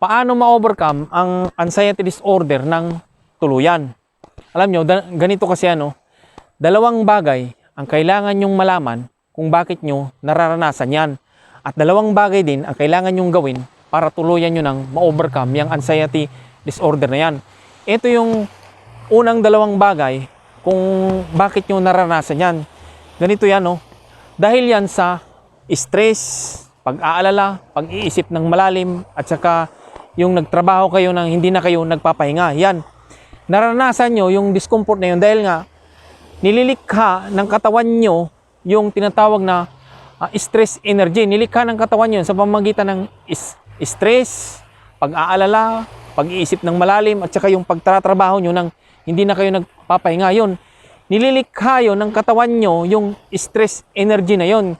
paano ma-overcome ang anxiety disorder ng tuluyan. Alam nyo, ganito kasi ano, dalawang bagay ang kailangan nyong malaman kung bakit nyo nararanasan yan. At dalawang bagay din ang kailangan nyong gawin para tuluyan nyo nang ma-overcome yung anxiety disorder na yan. Ito yung unang dalawang bagay kung bakit nyo naranasan yan. Ganito yan, no? Dahil yan sa stress, pag-aalala, pag-iisip ng malalim, at saka yung nagtrabaho kayo nang hindi na kayo nagpapahinga. Yan. Naranasan nyo yung discomfort na yun dahil nga nililikha ng katawan nyo yung tinatawag na ah, stress energy. Nilikha ng katawan nyo sa pamamagitan ng is- stress, pag-aalala, pag-iisip ng malalim, at saka yung pagtatrabaho nyo nang hindi na kayo nagpapahinga. Yun, nililikha yun ng katawan nyo yung stress energy na yun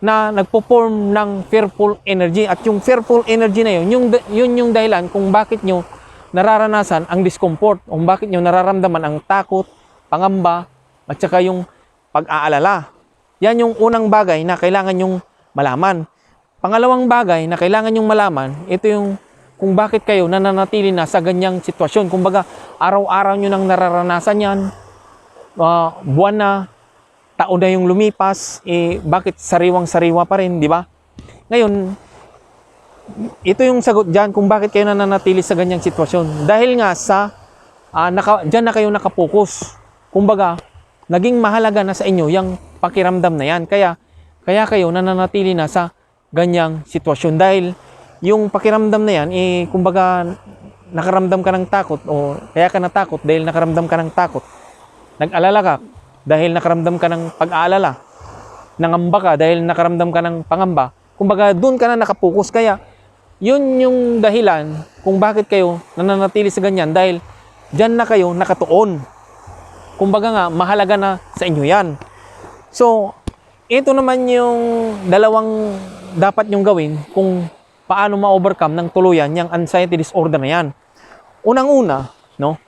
na nagpo-form ng fearful energy at yung fearful energy na yun yung yun yung dahilan kung bakit nyo nararanasan ang discomfort kung bakit nyo nararamdaman ang takot, pangamba at saka yung pag-aalala. Yan yung unang bagay na kailangan nyong malaman. Pangalawang bagay na kailangan nyong malaman, ito yung kung bakit kayo nananatili na sa ganyang sitwasyon. Kumbaga, araw-araw nyo nang nararanasan yan, uh, buwan na, taon na yung lumipas, eh, bakit sariwang-sariwa pa rin, di ba? Ngayon, ito yung sagot dyan kung bakit kayo nananatili sa ganyang sitwasyon. Dahil nga sa, ah, naka, dyan na kayo nakapokus. Kumbaga, naging mahalaga na sa inyo yung pakiramdam na yan. Kaya, kaya kayo nananatili na sa ganyang sitwasyon. Dahil yung pakiramdam na yan, eh, kumbaga, nakaramdam ka ng takot o kaya ka natakot dahil nakaramdam ka ng takot. Nag-alala ka dahil nakaramdam ka ng pag-aalala. Nangamba ka dahil nakaramdam ka ng pangamba. Kumbaga, doon ka na nakapokus. Kaya, yun yung dahilan kung bakit kayo nananatili sa ganyan dahil dyan na kayo nakatuon. Kumbaga nga, mahalaga na sa inyo yan. So, ito naman yung dalawang dapat nyong gawin kung paano ma-overcome ng tuluyan yung anxiety disorder na yan. Unang-una, no,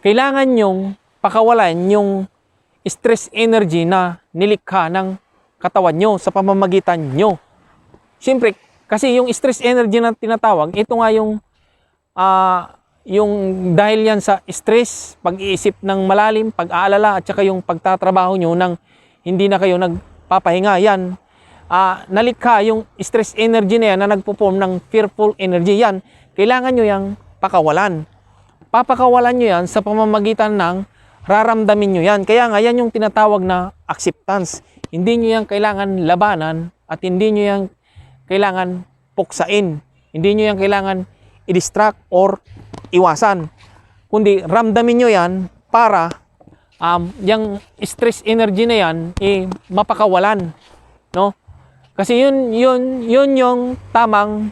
kailangan nyong pakawalan yung stress energy na nilikha ng katawan nyo sa pamamagitan nyo. Siyempre, kasi yung stress energy na tinatawag, ito nga yung ah, yung dahil yan sa stress, pag-iisip ng malalim, pag-aalala, at saka yung pagtatrabaho nyo nang hindi na kayo nagpapahinga, yan. Ah, nalikha yung stress energy na yan na nagpo-form ng fearful energy, yan. Kailangan nyo yung pakawalan. Papakawalan nyo yan sa pamamagitan ng raramdamin nyo yan. Kaya nga, yan yung tinatawag na acceptance. Hindi nyo yan kailangan labanan at hindi nyo yan kailangan puksain. Hindi nyo yan kailangan i-distract or iwasan. Kundi ramdamin nyo yan para um, yung stress energy na yan eh, mapakawalan. No? Kasi yun, yun, yun yung tamang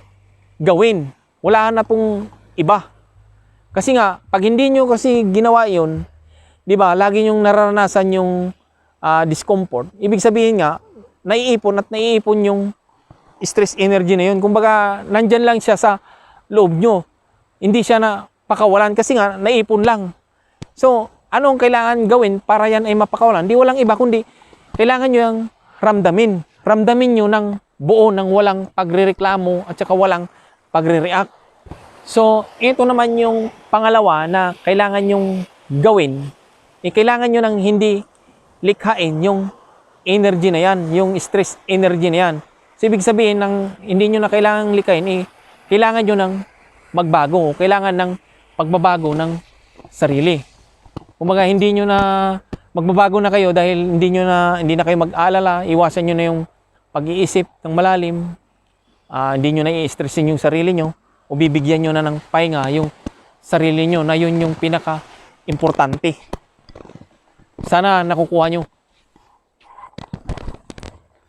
gawin. Wala na pong iba. Kasi nga, pag hindi nyo kasi ginawa yun, di ba, lagi nyong nararanasan yung ah, discomfort. Ibig sabihin nga, naiipon at naiipon yung stress energy na yun. Kumbaga, nandyan lang siya sa loob nyo. Hindi siya na pakawalan kasi nga, naipon lang. So, ano ang kailangan gawin para yan ay mapakawalan? Di walang iba, kundi kailangan nyo yung ramdamin. Ramdamin nyo ng buo, ng walang pagrereklamo at saka walang pagre-react. So, ito naman yung pangalawa na kailangan nyong gawin. Eh, kailangan nyo nang hindi likhain yung energy na yan, yung stress energy na yan. So, ibig sabihin, ng hindi nyo na kailangan likhain, eh, kailangan nyo nang magbago. Kailangan ng pagbabago ng sarili. Kumbaga, hindi nyo na magbabago na kayo dahil hindi nyo na hindi na kayo mag-alala, iwasan nyo na yung pag-iisip ng malalim, ah, hindi nyo na i-stressin yung sarili nyo, o bibigyan nyo na ng pahinga yung sarili nyo na yun yung pinaka-importante. Sana nakukuha nyo